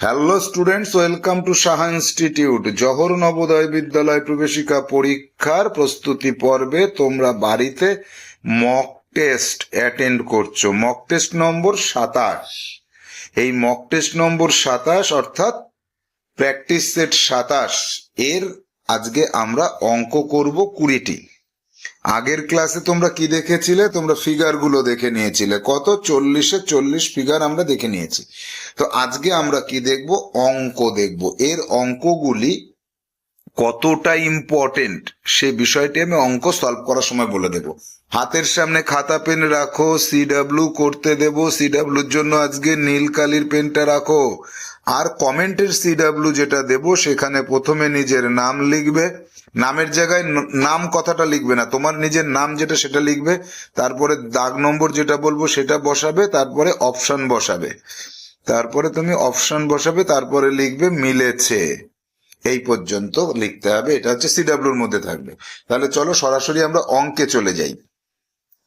Hello students welcome to Saha institute Jawahar Navodaya Vidyalaya প্রবেশিকা পরীক্ষার প্রস্তুতি পর্বে তোমরা বাড়িতে মক টেস্ট অ্যাটেন্ড করছ মক টেস্ট নম্বর সাতাশ এই মক টেস্ট নম্বর সাতাশ অর্থাৎ প্র্যাকটিস সেট সাতাশ এর আজকে আমরা অঙ্ক করব কুড়িটি আগের ক্লাসে তোমরা কি দেখেছিলে? তোমরা ফিগারগুলো দেখে নিয়েছিলে। কত? চল্লিশে চল্লিশ ফিগার আমরা দেখে নিয়েছি। তো আজকে আমরা কি দেখব? অঙ্ক দেখব। এর অঙ্কগুলি কতটা ইম্পর্টেন্ট সে বিষয়টি আমি অঙ্ক সলভ করার সময় বলে দেব। হাতের সামনে খাতা পেন রাখো সিডাব্লিউ করতে দেব। সিডাব্লিউর জন্য আজকে নীল কালির পেনটা রাখো। আর কমেন্টের সিডাব্লিউ যেটা দেব, সেখানে প্রথমে নিজের নাম লিখবে। নামের জায়গায় নাম কথাটা লিখবে না। তোমার নিজের নাম যেটা, সেটা লিখবে। তারপরে দাগ নম্বর যেটা বলব, সেটা বসাবে। তারপরে অপশন বসাবে। তারপরে তুমি অপশন বসাবে, তারপরে লিখবে মিলেছে। এই পর্যন্ত লিখতে হবে। এটা হচ্ছে সিডাব্লিউর মধ্যে থাকবে। তাহলে চলো সরাসরি আমরা অঙ্কে চলে যাই।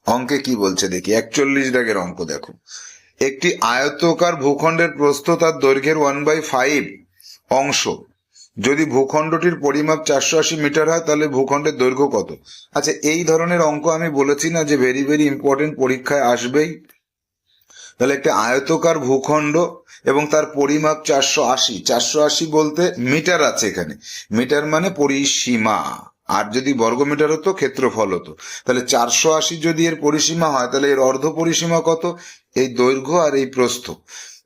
অঙ্কে কি বলছে দেখি। একচল্লিশ দাগের অঙ্ক দেখো। একটি আয়তকার ভূখণ্ডের প্রস্থ তার দৈর্ঘ্যের ওয়ান বাই ফাইভ অংশ। যদি ভূখণ্ডটির পরিমাপ চারশো আশি মিটার হয়, তাহলে ভূখণ্ডের দৈর্ঘ্য কত? আচ্ছা এই ধরনের অঙ্ক আমি বলেছি না যে ভেরি ভেরি ইম্পর্টেন্ট পরীক্ষায় আসবেই। তাহলে একটা আয়তকার ভূখণ্ড এবং তার পরিমাপ চারশো আশি চারশো আশি বলতে মিটার আছে এখানে। মিটার মানে পরিসীমা। আর যদি বর্গমিটার হতো, ক্ষেত্রফল হতো। তাহলে চারশো আশি যদি এর পরিসীমা হয়, তাহলে এর অর্ধ পরিসীমা কত? এই দৈর্ঘ্য আর এই প্রস্থ।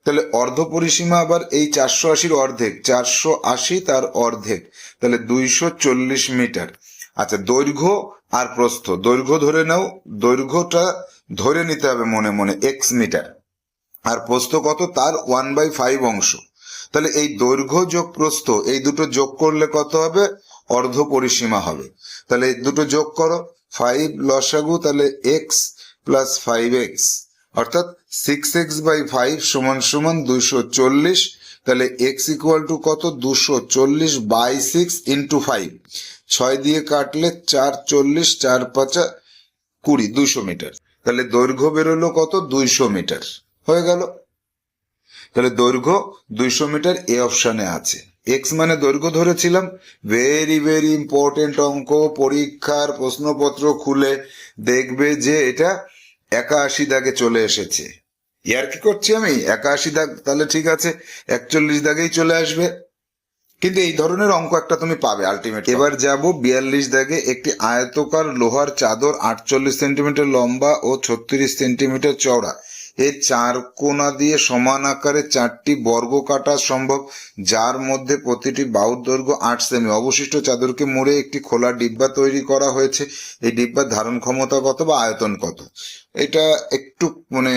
তাহলে অর্ধ পরিসীমা আবার এই চারশো আশির অর্ধেক, চারশো আশি তার অর্ধেক, তাহলে দুইশো চল্লিশ মিটার। আচ্ছা দৈর্ঘ্য আর প্রস্থ। দৈর্ঘ্য ধরে নাও, দৈর্ঘ্যটা ধরে নিতে হবে মনে মনে এক্স মিটার। আর প্রস্থ কত? তার ওয়ান বাই ফাইভ অংশ। তাহলে এই দৈর্ঘ্য যোগ প্রস্থ, এই দুটো যোগ করলে কত হবে? অর্ধ পরিসীমা হবে। তাহলে এই দুটো যোগ করো, ফাইভ লসাগু, তাহলে এক্স প্লাস ফাইভ এক্স অর্থাৎ সিক্স এক্স বাই ফাইভ সমান সমান দুইশো চল্লিশ, তাহলে এক্স ইকুয়াল টু কত? দুশো চল্লিশ বাই সিক্স ইন্টু ফাইভ ছয় দিয়ে কাটলে চার চল্লিশ চার পাঁচা কুড়ি, দুইশো মিটার। তাহলে দৈর্ঘ্য বেরোলো কত? দুইশো মিটার। হয়ে গেল। তাহলে দৈর্ঘ্য দুইশো মিটার এ অপশানে আছে। এক্স মানে দৈর্ঘ্য ধরেছিলাম। ভেরি ভেরি ইম্পর্টেন্ট অঙ্ক, পরীক্ষার প্রশ্নপত্র খুলে দেখবে যে এটা একাশি দাগে চলে এসেছে। ইয়ার কি করছি আমি? একাশি দাগ, তাহলে ঠিক আছে, একচল্লিশ দাগেই চলে আসবে। কিন্তু এই ধরনের অঙ্ক একটা তুমি পাবে আলটিমেট এবার যাব বিয়াল্লিশ দাগে একটি আয়তকার লোহার চাদর আটচল্লিশ সেন্টিমিটার লম্বা ও ছত্রিশ সেন্টিমিটার চওড়া। এর চার কোনা দিয়ে সমান আকারে চারটি বর্গ কাটা সম্ভব, যার মধ্যে প্রতিটি বাহুর দৈর্ঘ্য আট সেমি। অবশিষ্ট চাদরকে মুড়ে একটি খোলা ডিব্বা তৈরি করা হয়েছে। এই ডিব্বার ধারণ ক্ষমতা কত বা আয়তন কত? এটা একটু মানে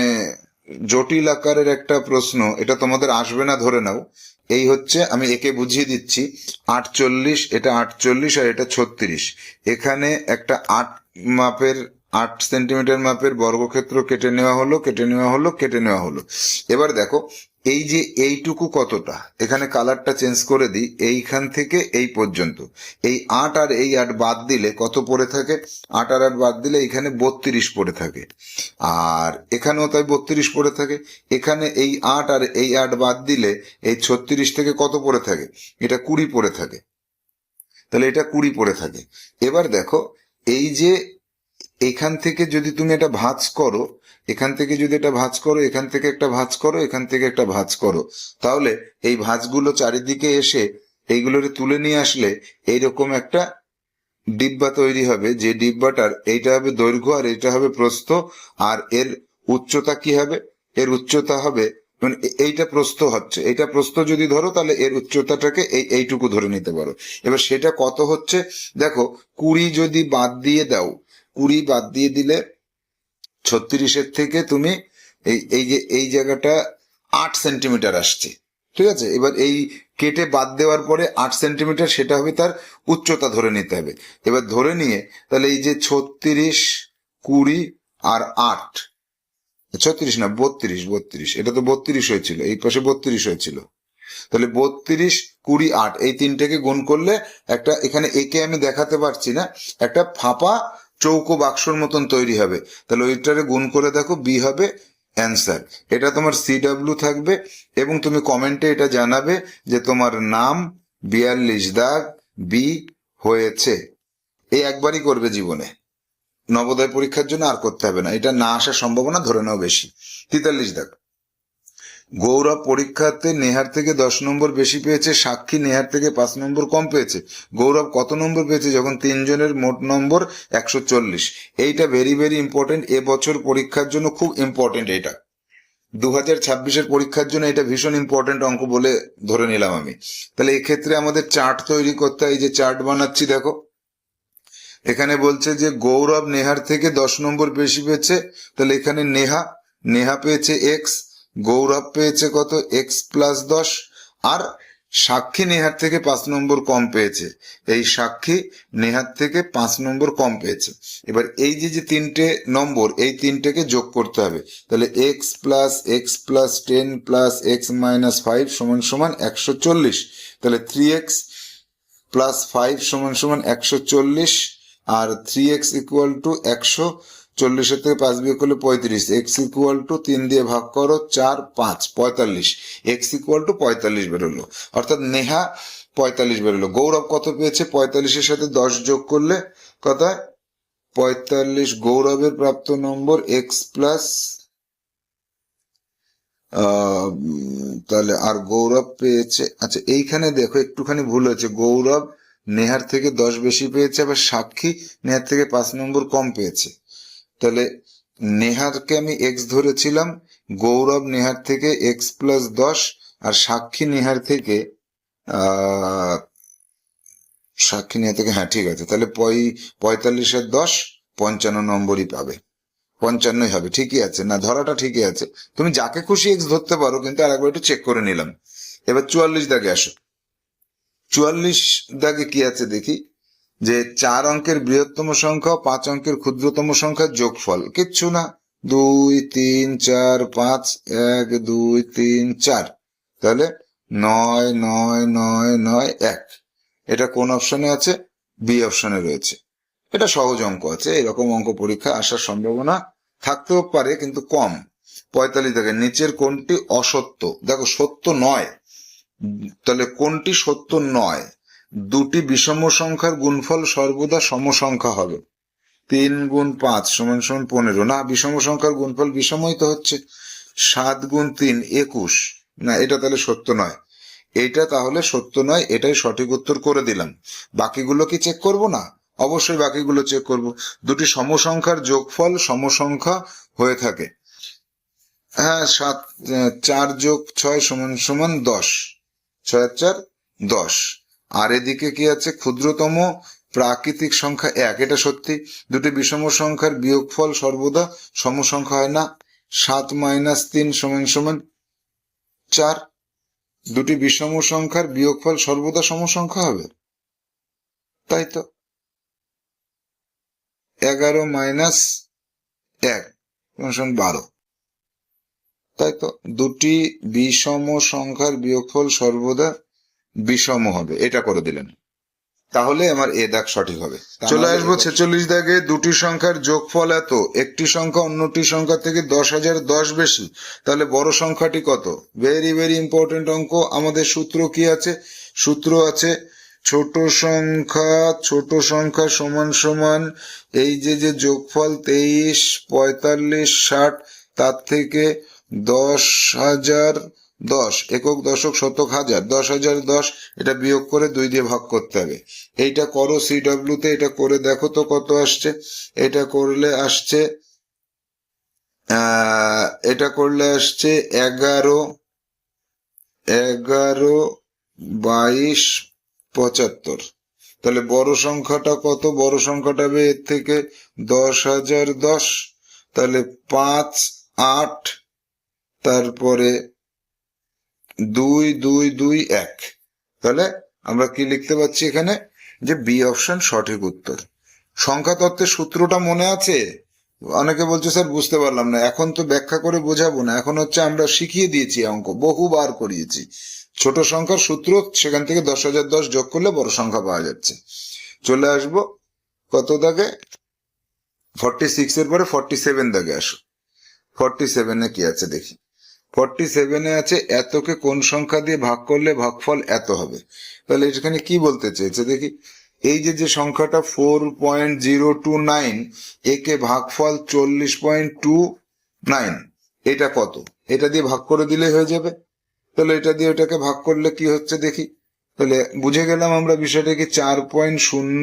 জটিল আকারের একটা প্রশ্ন, এটা তোমাদের আসবে না, ধরে নাও। এই হচ্ছে, আমি একে বুঝিয়ে দিচ্ছি, আটচল্লিশ, এটা আটচল্লিশ আর এটা ছত্রিশ। এখানে একটা আট মাপের, আট সেন্টিমিটার মাপের বর্গক্ষেত্র কেটে নেওয়া হলো, কেটে নেওয়া হলো, কেটে নেওয়া হলো। এবার দেখো এই যে এইটুকু কতটা? এখানে কালারটা চেঞ্জ করে দিই। এইখান থেকে এই পর্যন্ত। এই আট আর এই আট বাদ দিলে কত পড়ে থাকে? আট আর আট বাদ দিলে এখানে বত্রিশ পড়ে থাকে। আর এখানেও তাই বত্রিশ পড়ে থাকে। এখানে এই আট আর এই আট বাদ দিলে এই ছত্রিশ থেকে কত পড়ে থাকে? এটা কুড়ি পড়ে থাকে। তাহলে এটা কুড়ি পড়ে থাকে। এবার দেখো, এই যে এখান থেকে যদি তুমি এটা ভাঁজ করো, এখান থেকে যদি এটা ভাঁজ করো, এখান থেকে একটা ভাঁজ করো, এখান থেকে একটা ভাঁজ করো। তাহলে এই ভাঁজগুলো চারিদিকে এসে এইগুলোরে তুলে নিয়ে আসলে এইরকম একটা ডিব্বা তৈরি হবে, যে ডিব্বাটার এইটা হবে দৈর্ঘ্য আর এটা হবে প্রস্থ, আর এর উচ্চতা কি হবে? এর উচ্চতা হবে মানে এইটা প্রস্থ হচ্ছে। এইটা প্রস্থ যদি ধরো, তাহলে এর উচ্চতাটাকে এই এইটুকু ধরে নিতে পারো। এবার সেটা কত হচ্ছে? দেখো, কুড়ি যদি বাদ দিয়ে দাও কুড়ি বাদ দিয়ে দিলে ছত্রিশের থেকে তুমি এই এই যে, এই জায়গাটা আট সেন্টিমিটার আসছে। ঠিক আছে? এবার এই কেটে বাদ দেওয়ার পরে আট সেন্টিমিটার সেটা হবে তার উচ্চতা ধরে নিতে হবে। এবার ধরে নিয়ে তাহলে এই যে ছত্রিশ, কুড়ি আর আট, ছত্রিশ না, বত্রিশ বত্রিশ, এটা তো বত্রিশ হয়েছিল, এই পাশে বত্রিশ হয়েছিল। তাহলে বত্রিশ, কুড়ি, আট, এই তিনটাকে গুণ করলে একটা, এখানে একে আমি দেখাতে পারছি না, একটা ফাঁপা চৌকো বাক্সর মতন তৈরি হবে। তাহলে ওইটারে গুণ করে দেখো বি হবে অ্যান্সার এটা তোমার সিডাব্লিউ থাকবে এবং তুমি কমেন্টে এটা জানাবে যে তোমার নাম বিয়াল্লিশ দাগ বি হয়েছে। এই একবারই করবে জীবনে। নবোদয় পরীক্ষার জন্য আর করতে হবে না। এটা না আসার সম্ভাবনা ধরে নাও বেশি। তেতাল্লিশ দাগ। গৌরব পরীক্ষাতে নেহার থেকে দশ নম্বর বেশি পেয়েছে, সাক্ষী নেহার থেকে পাঁচ নম্বর কম পেয়েছে। গৌরব কত নম্বর পেয়েছে যখন তিনজনের মোট নম্বর একশো চল্লিশ? এইটা ভেরি ভেরি ইম্পর্টেন্ট এবছর পরীক্ষার জন্য খুব ইম্পর্টেন্ট এটা দু হাজার ছাব্বিশের পরীক্ষার জন্য এটা ভীষণ ইম্পর্টেন্ট অঙ্ক বলে ধরে নিলাম আমি। তাহলে এক্ষেত্রে আমাদের চার্ট তৈরি করতে হয় যে চার্ট বানাচ্ছি, দেখো। এখানে বলছে যে গৌরব নেহার থেকে দশ নম্বর বেশি পেয়েছে, তাহলে এখানে নেহা নেহা পেয়েছে এক্স গৌরব পেয়েছে কত? এক্স প্লাস দশ। আর সাক্ষী নেহার থেকে পাঁচ নম্বর কম পেয়েছে। এই সাক্ষী নেহার থেকে পাঁচ নম্বর কম পেয়েছে। এবার এই যে যে তিনটে নম্বর, এই তিনটেকে যোগ করতে হবে। তাহলে x plus x plus ten plus x minus five সমান সমান একশো চল্লিশ। তাহলে থ্রি এক্স প্লাস ফাইভ সমান সমান একশো চল্লিশ। আর থ্রি এক্স ইকুয়াল টু একশো চল্লিশের থেকে পাঁচ বিয়োগ করলে পঁয়ত্রিশ। এক্স ইকুয়াল টু তিন দিয়ে ভাগ করো, চার, পাঁচ, পঁয়তাল্লিশ। এক্স ইকুয়াল টু পঁয়তাল্লিশ বেরোলো। অর্থাৎ নেহা পঁয়তাল্লিশ বেরোলো। গৌরব কত পেয়েছে? পঁয়তাল্লিশের সাথে দশ যোগ করলে কত পঁয়তাল্লিশ গৌরবের প্রাপ্ত নম্বর এক্স প্লাস তাহলে আর গৌরব পেয়েছে। আচ্ছা এইখানে দেখো, একটুখানি ভুল হয়েছে। গৌরব নেহার থেকে দশ বেশি পেয়েছে, আবার সাক্ষী নেহার থেকে পাঁচ নম্বর কম পেয়েছে। তাহলে নেহারকে আমি এক্স ধরেছিলাম, গৌরব নেহার থেকে এক্স প্লাস দশ আর সাক্ষী নেহার থেকে সাক্ষী নেহার থেকে হ্যাঁ ঠিক আছে, তাহলে পঁয় পঁয়তাল্লিশের দশ পঞ্চান্ন নম্বরই পাবে, পঞ্চান্নই হবে, ঠিকই আছে, না, ধরাটা ঠিকই আছে, তুমি যাকে খুশি এক্স ধরতে পারো, কিন্তু আর একবার একটু চেক করে নিলাম, এবার চুয়াল্লিশ দাগে আসো, চুয়াল্লিশ দাগে কি আছে দেখি যে চার অঙ্কের বৃহত্তম সংখ্যা, পাঁচ অঙ্কের ক্ষুদ্রতম সংখ্যার যোগফল। কিচ্ছু না। দুই, তিন, চার, পাঁচ, এক, দুই, তিন, চার। তাহলে নয় নয় নয় নয়, এক। এটা কোন অপশনে আছে? বি অপশনে রয়েছে। এটা সহজ অঙ্ক আছে। এরকম অঙ্ক পরীক্ষা আসার সম্ভাবনা থাকতেও পারে, কিন্তু কম। পঁয়তাল্লিশ থেকে নিচের কোনটি অসত্য? দেখো, সত্য নয়। তাহলে কোনটি সত্য নয়? দুটি বিষম সংখ্যার গুণফল সর্বদা সমসংখ্যা হবে। তিন গুণ পাঁচ সমান সমান পনেরো। না, বিষম সংখ্যার গুণফল বিষমই তো হচ্ছে। সাত গুণ তিন, একুশ। না, এটা তাহলে সত্য নয়। এটা তাহলে সত্য নয়, এটাই সঠিক উত্তর করে দিলাম। বাকিগুলো কি চেক করব? না, অবশ্যই বাকিগুলো চেক করব। দুটি সমসংখ্যার যোগফল সমসংখ্যা হয়ে থাকে। হ্যাঁ সাত, চার যোগ ছয় সমান সমান দশ। ছয় চার, দশ। আর এদিকে কি আছে? ক্ষুদ্রতম প্রাকৃতিক সংখ্যা এক। এটা সত্যি। দুটি বিষম সংখ্যার বিয়োগফল সর্বদা সমসংখ্যা হয় না। সাত মাইনাস তিন সমান সমান চার। দুটি বিষম সংখ্যার বিয়োগফল সর্বদা সমসংখ্যা হবে। তাই তো? এগারো মাইনাস এক বারো। তাই তো? দুটি বিষম সংখ্যার বিয়োগফল সর্বদা বিষম হবে এটা করে দিলেন। তাহলে আমার এ দাগ সঠিক হবে। চলে আসব ছেচল্লিশ দাগে দুটি সংখ্যার যোগফল এত একটি সংখ্যা অন্যটি সংখ্যা থেকে দশ হাজার দশ বেশি। তাহলে বড় সংখ্যাটি কত? ভেরি ভেরি ইম্পর্টেন্ট অঙ্ক আমাদের সূত্র কি আছে? সূত্র আছে ছোট সংখ্যা ছোট সংখ্যা সমান সমান এই যে যে যোগফল তেইশ পঁয়তাল্লিশ ষাট তার থেকে দশ হাজার দশ, একক দশক শতক হাজার, দশ হাজার দশ, এটা বিয়োগ করে দুই দিয়ে ভাগ করতে হবে। এইটা করো সিডব্লিউ তে, এটা করে দেখো তো কত আসছে। এটা করলে আসছে এটা করলে আসছে এগারো এগারো বাইশ পঁচাত্তর। তাহলে বড় সংখ্যাটা কত? বড় সংখ্যাটা হবে এর থেকে দশ হাজার দশ। তাহলে পাঁচ আট, তারপরে দুই দুই দুই, এক। তাহলে আমরা কি লিখতে পাচ্ছি এখানে? যে বি অপশন সঠিক উত্তর। সংখ্যা তত্ত্বের সূত্রটা মনে আছে? অনেকে বলছে, স্যার, বুঝতে পারলাম না। এখন তো ব্যাখ্যা করে বোঝাবো না। এখন হচ্ছে আমরা শিখিয়ে দিয়েছি অঙ্ক। বহুবার করিয়েছি। ছোট সংখ্যার সূত্র, সেখান থেকে দশ হাজার দশ যোগ করলে বড় সংখ্যা পাওয়া যাচ্ছে। চলে আসব কত দাগে? ফর্টি সিক্স এর পরে ফর্টি সেভেন দাগে আসো। ফর্টি সেভেনে কি আছে দেখি। ফর্টি সেভেনে আছে, এতকে কোন সংখ্যা দিয়ে ভাগ করলে ভাগফল এত হবে? তাহলে এখানে কি বলতে চেয়েছে? দেখি, এই যে যে সংখ্যাটা four point zero two nine একে ভাগফল চল্লিশ পয়েন্ট টু নাইন এটা কত? এটা দিয়ে ভাগ করে দিলে হয়ে যাবে। তাহলে এটা দিয়ে ওটাকে ভাগ করলে কি হচ্ছে দেখি? তাহলে বুঝে গেলাম আমরা বিষয়টা কি চার পয়েন্ট শূন্য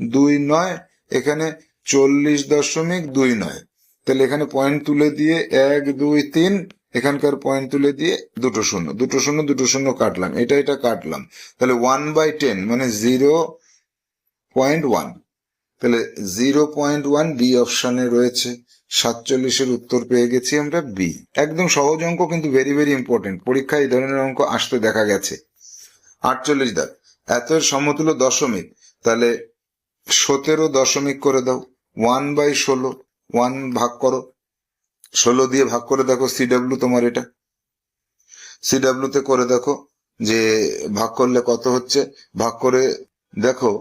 দুই নয়, এখানে চল্লিশ দশমিক দুই নয়। তাহলে এখানে পয়েন্ট তুলে দিয়ে এক, দুই, তিন এখানকার পয়েন্ট তুলে দিয়ে দুটো শূন্য দুটো শূন্য দুটো শূন্য কাটলাম। এটা এটা কাটলাম। তাহলে ওয়ান বাই টেন মানে জিরো পয়েন্ট ওয়ান তাহলে জিরো পয়েন্ট ওয়ান বি অপশানে রয়েছে। সাতচল্লিশের উত্তর পেয়ে গেছি আমরা বি একদম সহজ অঙ্ক, কিন্তু ভেরি ভেরি ইম্পর্টেন্ট পরীক্ষায় এই ধরনের অঙ্ক আসতে দেখা গেছে। আটচল্লিশ দাগ। এত সমতুল্য দশমিক। তাহলে সতেরো দশমিক করে দাও। ওয়ান বাই ষোলো ওয়ান ভাগ করো। ষোলো দিয়ে ভাগ করে দেখো সিডাব্লিউ তোমার এটা। সিডাব্লিউ তে করে দেখো যে ভাগ করলে কত হচ্ছে? ভাগ করে দেখো,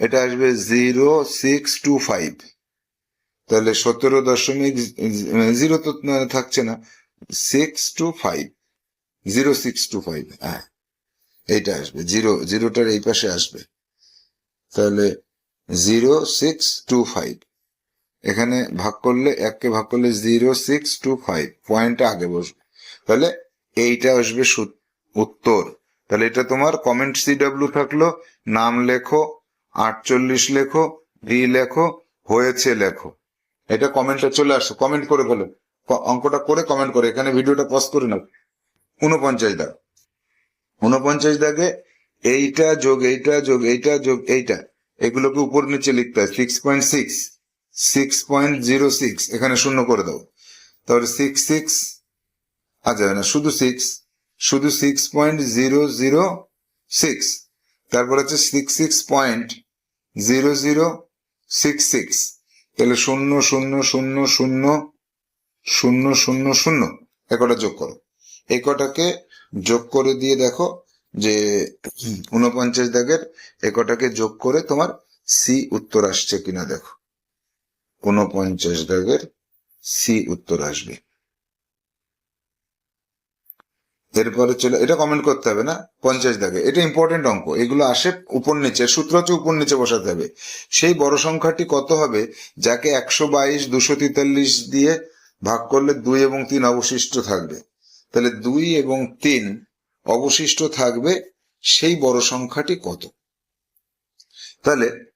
এটা আসবে জিরো সিক্স টু ফাইভ। তাহলে সতেরো দশমিক জিরো তো থাকছে না। Six two five. Zero six two five হ্যাঁ। এইটা আসবে, জিরো, জিরোটার এই পাশে আসবে। তাহলে জিরো সিক্স টু ফাইভ। এখানে ভাগ করলে এককে ভাগ করলে জিরো, সিক্স, টু, ফাইভ। পয়েন্টটা আগে বসবে। তাহলে এইটা আসবে উত্তর। তাহলে এটা তোমার কমেন্ট সিডাব্লিউ থাকল, নাম লেখো, আটচল্লিশ লেখো ডি লেখো, হয়েছে লেখো। এটা কমেন্টে চলে আসো কমেন্ট করে ফেলো। অঙ্কটা করে কমেন্ট করে। এখানে ভিডিওটা পজ করে নাও। উনপঞ্চাশ দাগ। উনপঞ্চাশ দাগে এইটা যোগ এইটা যোগ এইটা যোগ, এইটা। এগুলোকে উপর নিচে লিখতে হয় six point six six point zero six এখানে শূন্য করে দাও। তাহলে সিক্স সিক্স আ, যাবে না, শুধু সিক্স শুধু six point zero zero six তারপর হচ্ছে six six point zero zero six six তাহলে শূন্য শূন্য শূন্য শূন্য শূন্য শূন্য শূন্য এ কটা যোগ করো। এই কটাকে যোগ করে দিয়ে দেখো যে উনপঞ্চাশ দাগের এ কটাকে যোগ করে তোমার সি উত্তর আসছে কিনা দেখো। উনপঞ্চাশ দাগের সি উত্তর আসবে। এরপরে চলে, এটা কমেন্ট করতে হবে না, পঞ্চাশ দাগে এটা ইম্পর্টেন্ট অঙ্ক, এগুলো আসে উপর নিচে, সূত্র হচ্ছে উপর নিচে বসাতে হবে। সেই বড় সংখ্যাটি কত হবে, যাকে একশো বাইশ, দুশো তেতাল্লিশ দিয়ে ভাগ করলে দুই এবং তিন অবশিষ্ট থাকবে। তাহলে দুই এবং তিন অবশিষ্ট থাকবে, সেই বড় সংখ্যাটি কত? তাহলে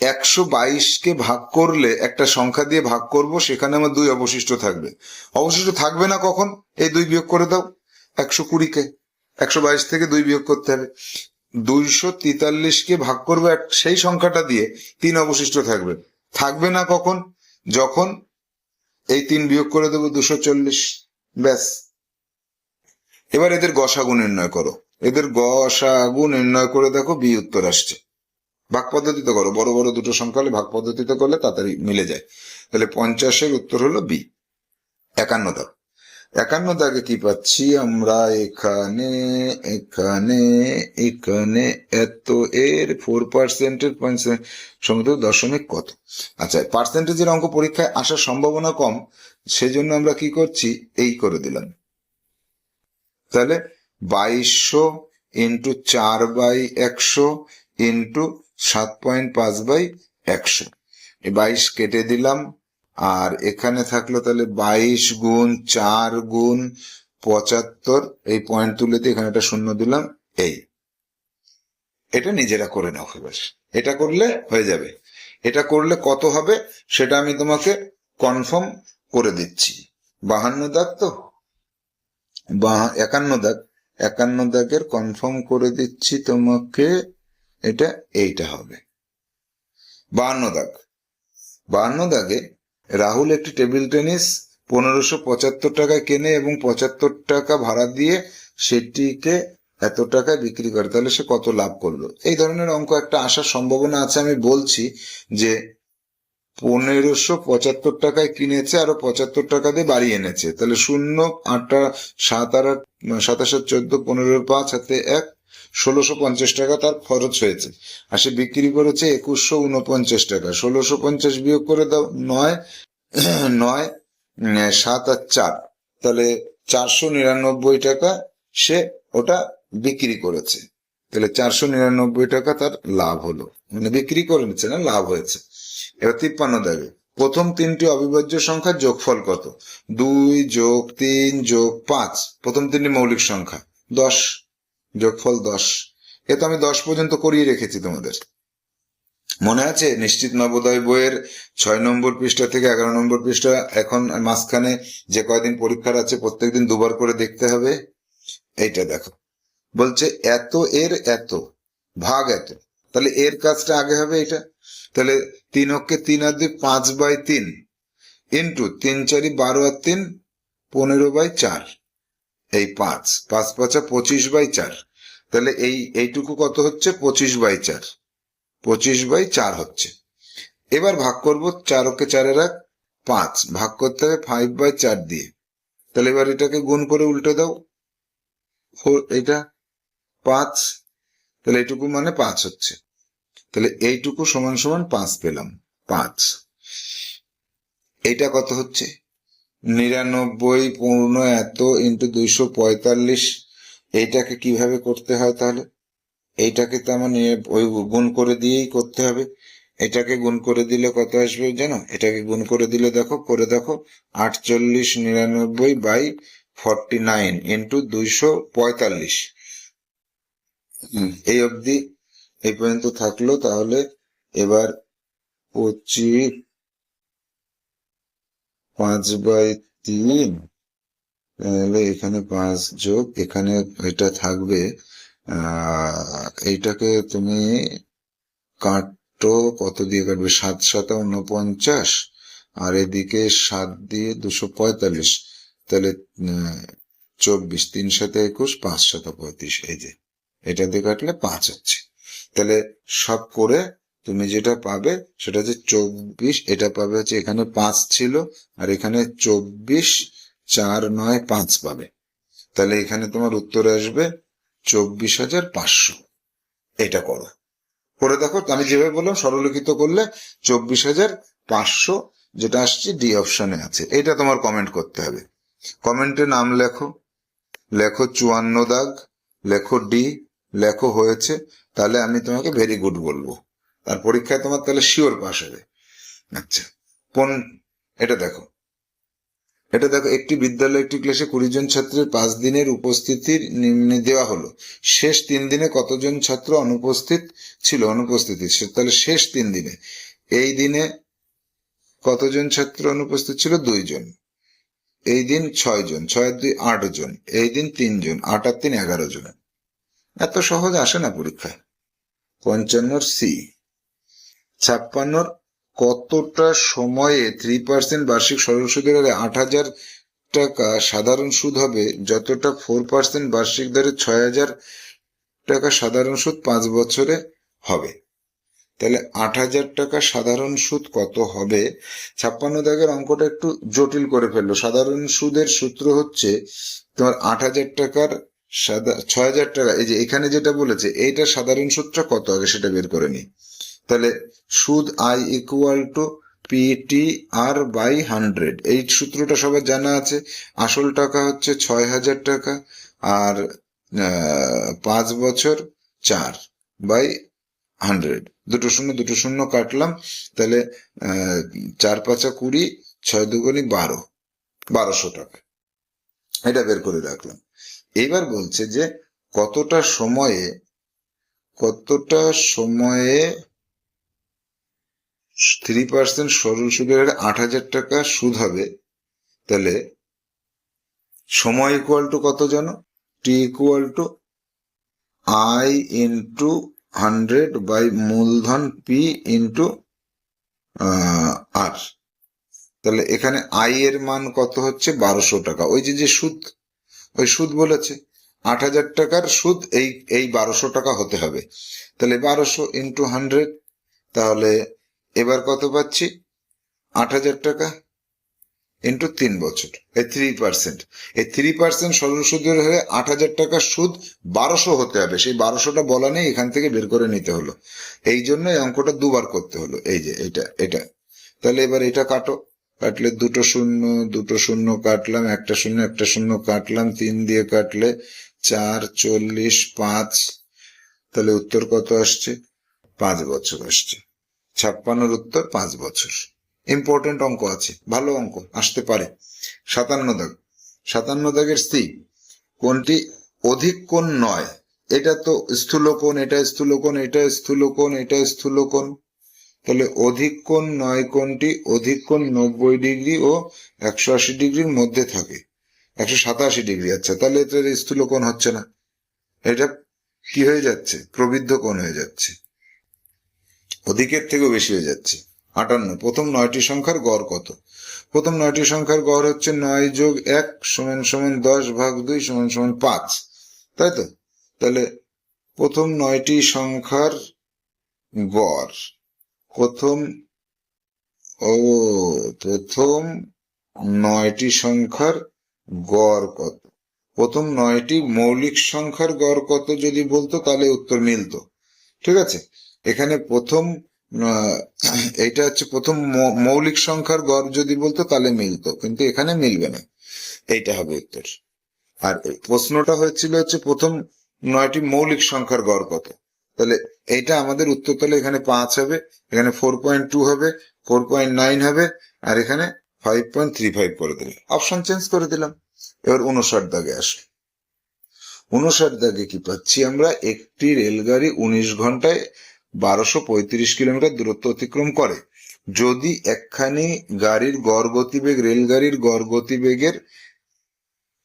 একশো বাইশকে ভাগ করলে একটা সংখ্যা দিয়ে ভাগ করব, সেখানে আমার দুই অবশিষ্ট থাকবে। অবশিষ্ট থাকবে না কখন? এই দুই বিয়োগ করে দাও। একশো কুড়িকে। একশো বাইশ থেকে দুই বিয়োগ করতে হবে। দুইশো তেতাল্লিশকে ভাগ করব সেই সংখ্যাটা দিয়ে তিন অবশিষ্ট থাকবে। থাকবে না কখন? যখন এই তিন বিয়োগ করে দেবো দুশো চল্লিশ। ব্যাস। এবার এদের গসাগু নির্ণয় করো। এদের গসাগু নির্ণয় করে দেখো বি উত্তর আসছে। ভাগ পদ্ধতিতে করো। বড় বড় দুটো সংখ্যা হলে ভাগ পদ্ধতিতে করলে তাড়াতাড়ি মিলে যায়। তাহলে পঞ্চাশের উত্তর হলো বি। একান্ন দাগ। একান্ন দাগে কি পাচ্ছি আমরা? এখানে এখানে এখানে এত। এর ফোর পার্সেন্টের সঙ্গে দশমিক কত? আচ্ছা পার্সেন্টেজের অঙ্ক পরীক্ষায় আসার সম্ভাবনা কম, সেজন্য আমরা কি করছি? এই করে দিলাম। তাহলে বাইশশো ইন্টু চার বাই একশো ইন্টু সাত পয়েন্ট পাঁচ বাই একশো। বাইশ কেটে দিলাম, আর এখানে থাকল তাহলে বাইশ গুণ চার গুণ পঁচাত্তর, এই পয়েন্ট তুলে দিয়ে এখানে একটা শূন্য দিলাম, এই। এটা নিজেরা করে নাও এবার। এটা করলে হয়ে যাবে। এটা করলে কত হবে সেটা আমি তোমাকে কনফার্ম করে দিচ্ছি। বাহান্ন দাগ তো? একান্ন দাগ। একান্ন দাগের কনফার্ম করে দিচ্ছি তোমাকে। এটা এইটা হবে। বাহান্ন দাগ। বাহান্ন দাগে রাহুল একটি টেবিল টেনিস, পনেরোশো পঁচাত্তর টাকায় কেনে এবং পঁচাত্তর টাকা ভাড়া দিয়ে সেটিকে এত টাকায় বিক্রি করে, তাহলে সে কত লাভ করল? এই ধরনের অঙ্ক একটা আসার সম্ভাবনা আছে। আমি বলছি যে পনেরোশো পঁচাত্তর টাকায় কিনেছে আরও পঁচাত্তর টাকা দিয়ে বাড়িয়ে এনেছে। তাহলে শূন্য, আটটা, সাত আর আট, সাতাশ চোদ্দ, পনেরো, পাঁচ হাতে এক ষোলোশো পঞ্চাশ টাকা তার খরচ হয়েছে। আর সে বিক্রি করেছে একুশশো উনপঞ্চাশ টাকা। ষোলোশো পঞ্চাশ বিয়োগ করে দাও নয় নয় সাত আর চার। তাহলে চারশো নিরানব্বই টাকা সে ওটা বিক্রি করেছে। তাহলে চারশো নিরানব্বই টাকা তার লাভ হলো। মানে বিক্রি করে নিচ্ছে না, লাভ হয়েছে। এবার তিপ্পান্ন দেবে প্রথম তিনটি অবিভাজ্য সংখ্যার যোগফল কত? দুই যোগ তিন যোগ পাঁচ, প্রথম তিনটি মৌলিক সংখ্যা দশ। যোগফল দশ। এ তো আমি দশ পর্যন্ত করিয়ে রেখেছি তোমাদের। মনে আছে? নিশ্চিত নবোদয় বইয়ের ছয় নম্বর পৃষ্ঠা থেকে এগারো নম্বর পৃষ্ঠা এখন মাঝখানে যে কয়দিন পরীক্ষার আছে প্রত্যেকদিন দুবার করে দেখতে হবে? এইটা দেখো। বলছে, এত এর এত, ভাগ এত। তাহলে এর কাজটা আগে হবে এটা? তাহলে তিন অক্ষে তিন আর দুই, পাঁচ বাই তিন, ইন্টু তিন চারি বারো আর তিন, পনেরো বাই চার। এই পাঁচ পাঁচ পাঁচা পঁচিশ বাই চার। তাহলে এই, এইটুকু কত হচ্ছে? পঁচিশ বাই চার। পঁচিশ বাই চার হচ্ছে। এবার ভাগ করব চার ওকে চারের এক, পাঁচ। ভাগ করতে হবে ফাইভ বাই চার দিয়ে। তাহলে এবার এটাকে গুণ করে উল্টে দাও। এটা পাঁচ। তাহলে এইটুকু মানে পাঁচ হচ্ছে। তাহলে এইটুকু সমান সমান পাঁচ পেলাম, পাঁচ। এইটা কত হচ্ছে? নিরানব্বই পূর্ণ এত ইন্টু দুইশো পঁয়তাল্লিশ, এইটাকে কীভাবে করতে হয় তাহলে? এইটাকে তো আমার ওই গুণ করে দিয়েই করতে হবে। এটাকে গুণ করে দিলে কত আসবে জানো? এটাকে গুণ করে দিলে দেখো, করে দেখো, আটচল্লিশ নিরানব্বই বাই ফর্টি নাইন ইন্টু দুইশো পঁয়তাল্লিশ। এই অবধি এই পর্যন্ত থাকল। তাহলে এবার পঁচিশ পাঁচ বাই তিন, তাহলে এখানে পাঁচ যোগ, এখানে এটা থাকবে এইটাকে তুমি কাটো কত দিয়ে কাটবে? সাত সাতা উনপঞ্চাশ আর এদিকে সাত দিয়ে দুশো পঁয়তাল্লিশ, তাহলে চব্বিশ, তিন সাথে একুশ, পাঁচ সাথে পঁয়ত্রিশ, এই যে, এটা দিয়ে কাটলে পাঁচ হচ্ছে। তাহলে সব করে তুমি যেটা পাবে সেটা হচ্ছে চব্বিশ, এটা পাবে হচ্ছে এখানে পাঁচ ছিল, আর এখানে চব্বিশ, চার, নয়, পাঁচ পাবে। তাহলে এখানে তোমার উত্তর আসবে চব্বিশ হাজার পাঁচশো। এটা করো। করে দেখো, আমি যেভাবে বললাম সরলিখিত করলে চব্বিশ হাজার পাঁচশো যেটা আসছে ডি অপশনে আছে। এটা তোমার কমেন্ট করতে হবে। কমেন্টে নাম লেখো। লেখো চুয়ান্ন দাগ, লেখো ডি, লেখো হয়েছে। তাহলে আমি তোমাকে ভেরি গুড বলব। আর পরীক্ষায় তোমার তাহলে শিওর পাস হবে। আচ্ছা কোন, এটা দেখো। এটা দেখো, একটি বিদ্যালয়, একটি ক্লাসে কুড়ি জন ছাত্রের পাঁচ দিনের উপস্থিতির নিম্নে দেওয়া হলো। শেষ তিন দিনে কতজন ছাত্র অনুপস্থিত ছিল? অনুপস্থিতি তাহলে শেষ তিন দিনে। এই দিনে কতজন ছাত্র অনুপস্থিত ছিল? দুইজন। এই দিন ছয় জন ছয় দুই আট জন এই দিন তিনজন, আট আর তিন এগারো জন। এত সহজ আসে না পরীক্ষায়। পঞ্চান্নর সি ছাপ্পান্নর কতটা সময়ে থ্রি পার্সেন্ট বার্ষিক সরল সুদের হারে আট হাজার টাকা সাধারণ সুদ হবে, যতটা ফোর পার্সেন্ট বার্ষিক দরে ছয় হাজার টাকা সাধারণ সুদ পাঁচ বছরে হবে? তাহলে আট হাজার টাকা সাধারণ সুদ কত হবে? ছাপ্পান্ন দাগের অঙ্কটা একটু জটিল করে ফেলল। সাধারণ সুদের সূত্র হচ্ছে তোমার আট হাজার টাকার সাদা ছয় হাজার টাকা, এই যে এখানে যেটা বলেছে এইটা সাধারণ সুদটা কত আগে সেটা বের করে নি? তাহলে সুদ I equal to PT R by hundred এই সূত্রটা সবার জানা আছে। আসল টাকা হচ্ছে ছয় হাজার টাকা আর পাঁচ বছর চার বাই হান্ড্রেড দুটো শূন্য দুটো শূন্য কাটলাম। তাহলে চার পাঁচা কুড়ি, ছয় দুগুণি বারো। বারোশো টাকা। এটা বের করে রাখলাম। এবার বলছে যে কতটা সময়ে কতটা সময়ে থ্রি পার্সেন্ট সরল সুদের হারে আট হাজার টাকা সুদ হবে। তাহলে সময় ইকুয়াল টু কত জানো? T equal to I into hundred by মূলধন পি ইন্টু আর তাহলে এখানে আই এর মান কত হচ্ছে? বারোশো টাকা। ওই যে যে সুদ, ওই সুদ বলেছে, আট হাজার টাকার সুদ এই এই বারোশো টাকা হতে হবে। তাহলে বারোশো ইন্টু হান্ড্রেড তাহলে এবার কত পাচ্ছি? আট হাজার টাকা ইন্টু তিন বছর। এই থ্রি পার্সেন্ট এই থ্রি পার্সেন্ট সরল সুদের হয়ে আট হাজার টাকা সুদ বারোশো হতে হবে। সেই বারোশোটা বলা নেই, এখান থেকে বের করে নিতে হলো। এই জন্য এই অঙ্কটা দুবার করতে হলো। এই যে, এটা এটা। তাহলে এবার এটা কাটো। কাটলে দুটো শূন্য দুটো শূন্য কাটলাম, একটা শূন্য একটা শূন্য কাটলাম, তিন দিয়ে কাটলে চার, চল্লিশ, পাঁচ। তাহলে উত্তর কত আসছে? পাঁচ বছর আসছে। ছাপ্পান্নর উত্তর পাঁচ বছর। ইম্পর্টেন্ট অঙ্ক আছে, ভালো অঙ্ক, আসতে পারে। সাতান্ন দাগ। সাতান্ন দাগের স্ত্রী, কোনটি অধিক কোণ নয়? এটা তো স্থূলকোণ, এটা স্থূলকোণ এটা স্থূলকোণ এটা স্থূলকোণ। তাহলে অধিক কোণ নয় কোণটি অধিক কোণ নব্বই ডিগ্রি ও একশো আশি ডিগ্রির মধ্যে থাকে। একশো সাতাশি ডিগ্রি আচ্ছা তাহলে এটা স্থূলকোণ হচ্ছে না। এটা কি হয়ে যাচ্ছে? প্রবৃদ্ধ কোণ হয়ে যাচ্ছে। অধিকের থেকেও বেশি হয়ে যাচ্ছে। আটান্ন। প্রথম নয়টি সংখ্যার গড় কত? প্রথম নয়টি সংখ্যার গড় হচ্ছে নয় যোগ এক সমান সমান দশ ভাগ দুই সমান সমান পাঁচ। তাই তো? তাহলে প্রথম নয়টি সংখ্যার গড়। প্রথম, ও, প্রথম নয়টি সংখ্যার গড় কত? প্রথম নয়টি মৌলিক সংখ্যার গড় কত যদি বলতো তাহলে উত্তর মিলতো। ঠিক আছে? এখানে প্রথম এইটা হচ্ছে প্রথম মৌলিক সংখ্যার গড় যদি বলতো তাহলে মিলতো, কিন্তু এখানে মিলবে না। এইটা হবে উত্তর। আর প্রশ্নটা হয়েছিল হচ্ছে প্রথম নয়টি মৌলিক সংখ্যার গড় কত? তাহলে এইটা আমাদের উত্তর তাহলে এখানে পাঁচ হবে, এখানে ফোর পয়েন্ট টু হবে ফোর পয়েন্ট নাইন হবে, আর এখানে ফাইভ পয়েন্ট থ্রি ফাইভ করে দিলাম। অপশন চেঞ্জ করে দিলাম। এবার উনষাট দাগে আসো। উনষাট দাগে কি পাচ্ছি আমরা? একটি রেলগাড়ি উনিশ ঘন্টায় বারোশো পঁয়ত্রিশ কিলোমিটার দূরত্ব অতিক্রম করে। যদি একখানি গাড়ির গড় গতিবেগ রেলগাড়ির গড় গতিবেগের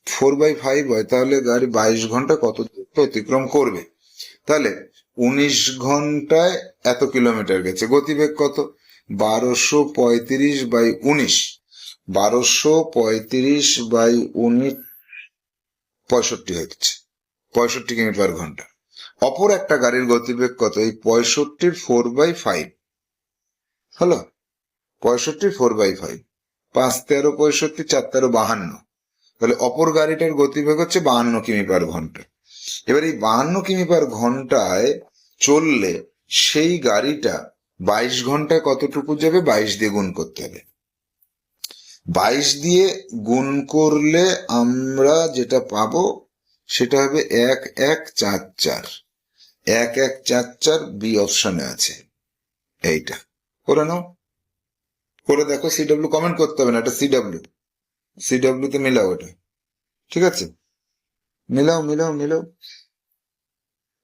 ফোর বাই ফাইভ হয়, তাহলে গাড়ি বাইশ ঘণ্টা কত দূরত্ব অতিক্রম করবে? তাহলে উনিশ ঘন্টায় এত কিলোমিটার গেছে। গতিবেগ কত? বারোশো পঁয়ত্রিশ বাই উনিশ। বারোশো পঁয়ত্রিশ বাই উনিশ পঁয়ষট্টি হচ্ছে পঁয়ষট্টি কিলোমিটার পার ঘণ্টা। অপর একটা গাড়ির গতিবেগ কত এই পঁয়ষট্টির ফোর বাই ফাইভ হলো? পঁয়ষট্টির ফোর বাই ফাইভ পাঁচ তেরো পঁয়ষট্টি, চার তেরো বাহান্ন। তাহলে অপর গাড়িটার গতিবেগ হচ্ছে বাহান্ন কিমি পার ঘণ্টা। এবার এই বাহান্ন কিমি পার ঘন্টায় চললে সেই গাড়িটা বাইশ ঘন্টায় কতটুকু যাবে? বাইশ দিয়ে গুণ করতে হবে। বাইশ দিয়ে গুণ করলে আমরা যেটা পাবো সেটা হবে এক এক, চার চার। এক এক চার চার বি অপশনে আছে। এইটা। করে নাও। করে দেখো সিডব্লিউ কমেন্ট করতে হবে না, এটা সিডব্লিউ সিডব্লিউ তে মিলাও এটা। ঠিক আছে? মিলাও মিলাও মিলাও।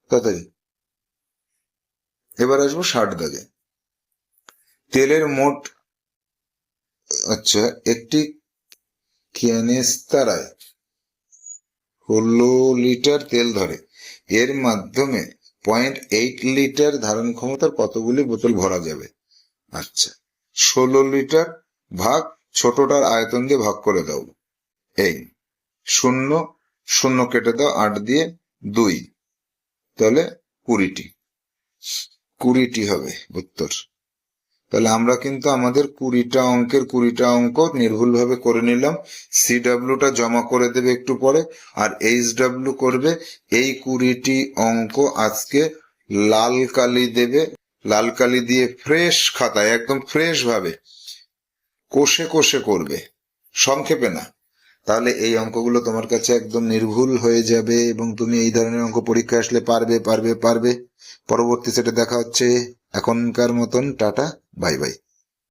তাড়াতাড়ি। এবার আসব ষাট দাগে। তেলের মোট আচ্ছা একটি ক্যানেস্তারায় ষোলো লিটার তেল ধরে। এর মাধ্যমে পয়েন্ট এইট লিটার ধারণ ক্ষমতার কতগুলি বোতল ভরা যাবে? আচ্ছা ষোলো লিটার ভাগ ছোটটার আয়তন দিয়ে ভাগ করে দাও। এই, শূন্য শূন্য কেটে দাও, আট দিয়ে দুই, তাহলে কুড়িটি। কুড়িটি হবে উত্তর। তাহলে আমরা কিন্তু আমাদের কুড়িটা অঙ্কের কুড়িটা অঙ্ক নির্ভুলভাবে করে নিলাম। সিডাব্লিউটা জমা করে দেবে একটু পরে, আর এইচ ডাব্লিউ করবে, এই কুড়িটি অঙ্ক আজকে লাল কালি দেবে। লাল কালি দিয়ে ফ্রেশ খাতায়, একদম ফ্রেশ ভাবে, কোষে কোষে করবে, সংক্ষেপে না। তাহলে এই অঙ্কগুলো তোমার কাছে একদম নির্ভুল হয়ে যাবে এবং তুমি এই ধরনের অঙ্ক পরীক্ষায় আসলে পারবে পারবে পারবে। পরবর্তী সেটে দেখা হচ্ছে। এখনকার মতন, টাটা। Bye bye